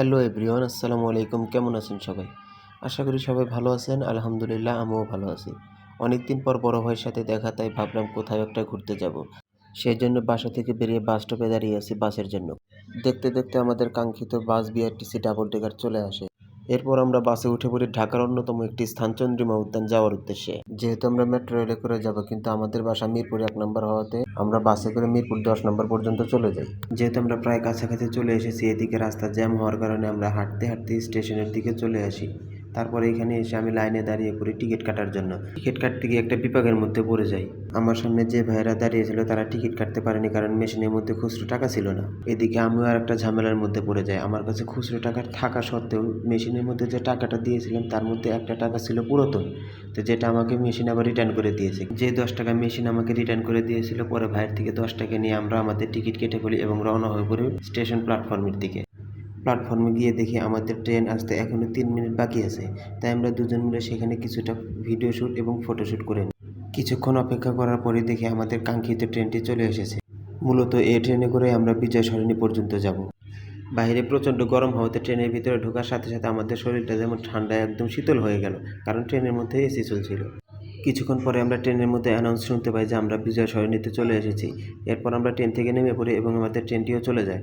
Hello everyone, আসসালামু আলাইকুম। কেমন আছেন সবাই? আশা করি সবাই ভালো আছেন। আলহামদুলিল্লাহ, আমিও ভালো আছি। অনেকদিন পর বড় ভাইয়ের সাথে দেখা, তাই ভাবলাম কোথাও একটা ঘুরতে যাব। সেই জন্য বাসা থেকে বেরিয়ে বাস স্টপে দাঁড়িয়ে আছি বাসের জন্য। দেখতে দেখতে আমাদের কাঙ্ক্ষিত বাস বিআরটিসি ডাবল ডেকার চলে আসে। এরপর আমরা বাসে উঠে পড়ি ঢাকার অন্যতম একটি স্থান, চন্দ্রিমা উদ্যান যাওয়ার উদ্দেশ্যে। যেহেতু আমরা মেট্রো রেলে করে যাব, কিন্তু আমাদের বাসা মিরপুর এক নম্বর হওয়াতে আমরা বাসে করে মিরপুর দশ নম্বর পর্যন্ত চলে যাই। যেহেতু আমরা প্রায় কাছাকাছি চলে এসেছি, এদিকে রাস্তা জ্যাম হওয়ার কারণে আমরা হাঁটতে হাঁটতে স্টেশনের দিকে চলে আসি। তারপরে এখানে এসে আমি লাইনে দাঁড়িয়ে পড়ি টিকিট কাটার জন্য। টিকিট কাটতে গিয়ে একটা বিপাকের মধ্যে পড়ে যাই। আমার সামনে যে ভাইয়েরা দাঁড়িয়েছিল তারা টিকিট কাটতে পারেনি কারণ মেশিনের মধ্যে খুচরো টাকা ছিল না। এদিকে আমিও আর একটা ঝামেলার মধ্যে পড়ে যাই। আমার কাছে খুচরো টাকা থাকা সত্ত্বেও মেশিনের মধ্যে যে টাকাটা দিয়েছিলাম তার মধ্যে একটা টাকা ছিল পুরাতন, তো যেটা আমাকে মেশিন আবার রিটার্ন করে দিয়েছে। যে দশ টাকা মেশিন আমাকে রিটার্ন করে দিয়েছিল পরে ভাইয়ের থেকে দশ টাকা নিয়ে আমরা আমাদের টিকিট কেটে ফেলি এবং রওনা হয়ে পড়ি স্টেশন প্ল্যাটফর্মের দিকে। প্ল্যাটফর্মে গিয়ে দেখি আমাদের ট্রেন আসতে এখনও তিন মিনিট বাকি আছে। তাই আমরা দুজন মিলে সেখানে কিছুটা ভিডিও শ্যুট এবং ফটোশ্যুট করে নিই। কিছুক্ষণ অপেক্ষা করার পরে দেখি আমাদের কাঙ্ক্ষিত ট্রেনটি চলে এসেছে। মূলত এই ট্রেনে করে আমরা বিজয় সরণি পর্যন্ত যাব। বাইরে প্রচণ্ড গরম হওয়াতে ট্রেনের ভিতরে ঢোকার সাথে সাথে আমাদের শরীরটা যেমন ঠান্ডায় একদম শীতল হয়ে গেল। কারণ ট্রেনের মধ্যে এসি চলছিল। কিছুক্ষণ পরে আমরা ট্রেনের মধ্যে অ্যানাউন্স শুনতে পাই যে আমরা বিজয় সরণিতে চলে এসেছি। এরপর আমরা ট্রেন থেকে নেমে পড়ি এবং আমাদের ট্রেনটিও চলে যায়।